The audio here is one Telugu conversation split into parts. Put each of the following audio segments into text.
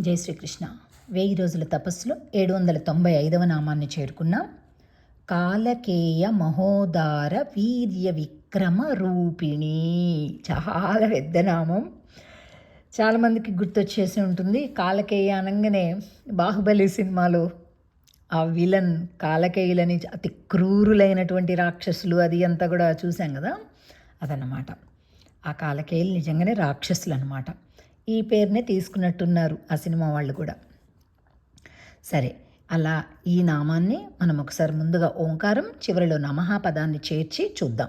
జై శ్రీకృష్ణ వెయ్యి రోజుల తపస్సులో ఏడు వందల తొంభై ఐదవ నామాన్ని చేరుకున్నాం. కాలకేయ మహోదార వీర్య విక్రమ రూపిణి. చాలా పెద్ద నామం. చాలామందికి గుర్తొచ్చేసి ఉంటుంది. కాలకేయ అనగానే బాహుబలి సినిమాలో ఆ విలన్ కాలకేయులని అతి క్రూరులైనటువంటి రాక్షసులు అది అంతా కూడా చూసాం కదా. అదన్నమాట. ఆ కాలకేయులు నిజంగానే రాక్షసులు అనమాట ఈ పేరునే తీసుకున్నట్టున్నారు ఆ సినిమా వాళ్ళు కూడా. సరే అలా ఈ నామాన్ని మనం ఒకసారి ముందుగా ఓంకారం చివరిలో నమః పదాన్ని చేర్చి చూద్దాం.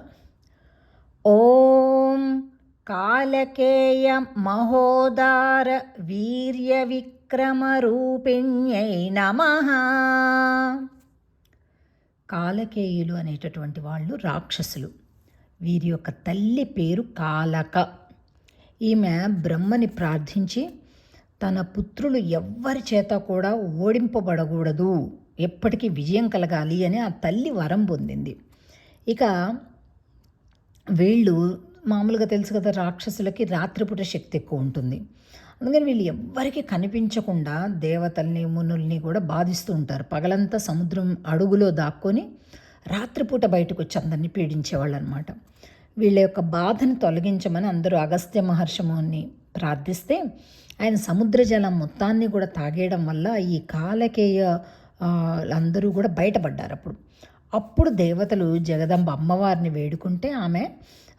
ఓం కాలకేయ మహోదార వీర్య విక్రమ రూపిణ్యై నమ. కాలకేయులు అనేటటువంటి వాళ్ళు రాక్షసులు. వీరి యొక్క తల్లి పేరు కాలక. ఈమె బ్రహ్మని ప్రార్థించి తన పుత్రులు ఎవ్వరి చేత కూడా ఓడింపబడకూడదు. ఎప్పటికీ విజయం కలగాలి అని ఆ తల్లి వరం పొందింది. ఇక వీళ్ళు మామూలుగా తెలుసు కదా రాక్షసులకి రాత్రిపూట శక్తి ఎక్కువ ఉంటుంది. అందుకని వీళ్ళు ఎవ్వరికీ కనిపించకుండా దేవతల్ని మునుల్ని కూడా బాధిస్తూ ఉంటారు. పగలంతా సముద్రం అడుగులో దాక్కొని రాత్రిపూట బయటకు వచ్చి అందరినీ పీడించేవాళ్ళు అనమాట వీళ్ళ యొక్క బాధను తొలగించమని అందరూ అగస్త్య మహర్షముని ప్రార్థిస్తే ఆయన సముద్ర జలం మొత్తాన్ని కూడా తాగేయడం వల్ల ఈ కాలకేయ అందరూ కూడా బయటపడ్డారు అప్పుడు. అప్పుడు దేవతలు జగదంబ అమ్మవారిని వేడుకుంటే ఆమె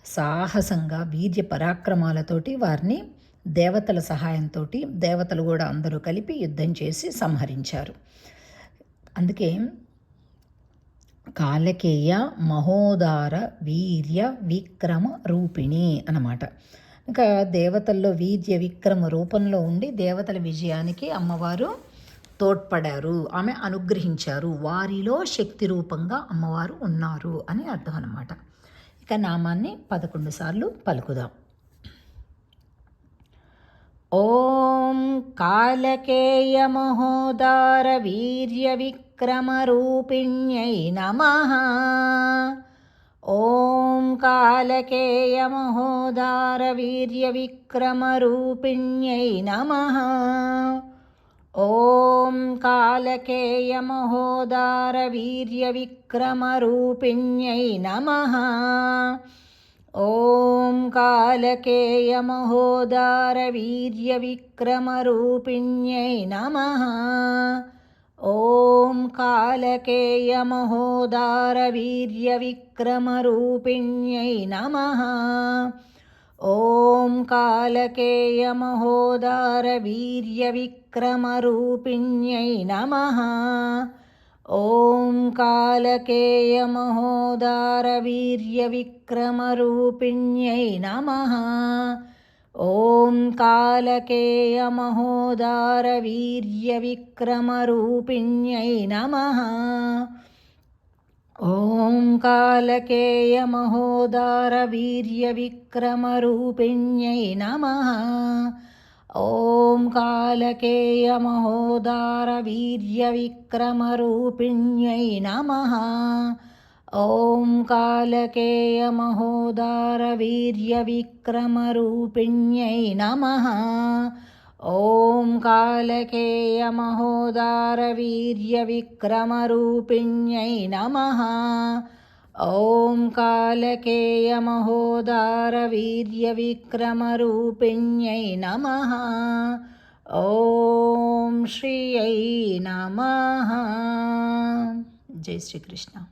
సాహసంగా వీర్య పరాక్రమాలతోటి వారిని దేవతల సహాయంతో దేవతలు కూడా అందరూ కలిపి యుద్ధం చేసి సంహరించారు. అందుకే కాలకేయ మహోదార వీర్య విక్రమ రూపిణి అన్నమాట. ఇంకా దేవతల్లో వీర్య విక్రమ రూపంలో ఉండి దేవతల విజయానికి అమ్మవారు తోడ్పడారు. ఆమె అనుగ్రహించారు. వారిలో శక్తి రూపంగా అమ్మవారు ఉన్నారు అని అర్థం అనమాట ఇక నామాన్ని పదకొండు సార్లు పలుకుదాం. ॐ कालकेयमहोदारवीर्यविक्रमरूपिण्यै नमः। ॐ कालकेयमहोदारवीर्यविक्रमरूपिण्यै नमः। ॐ कालकेयमहोदारवीर्यविक्रमरूपिण्यै नमः ॐ कालकेयमहोदारवीर्यविक्रमरूपिण्यै नमः। ॐ कालकेयमहोदारवीर्यविक्रमरूपिण्यै नमः। ॐ कालकेयमहोदारवीर्यविक्रमरूपिण्यै नमः ॐ कालकेयमहोदारवीर्यविक्रमरूपिण्यै नमः ॐ कालकेयमहोदारवीर्यविक्रमरूपिण्यै नमः ॐ कालकेयमहोदारवीर्यविक्रमरूपिण्यै नमः ॐ कालकेयमहोदारवीर्यविक्रमरूपिण्यै नमः ॐ कालकेयमहोदारवीर्यविक्रमरूपिण्यै नमः ॐ कालकेयमहोदारवीर्यविक्रमरूपिण्यै नमः ॐ कालकेयमहोदारवीर्यविक्रमरूपिण्यै नमः ఓం శ్రీ నమ. జై శ్రీకృష్ణ.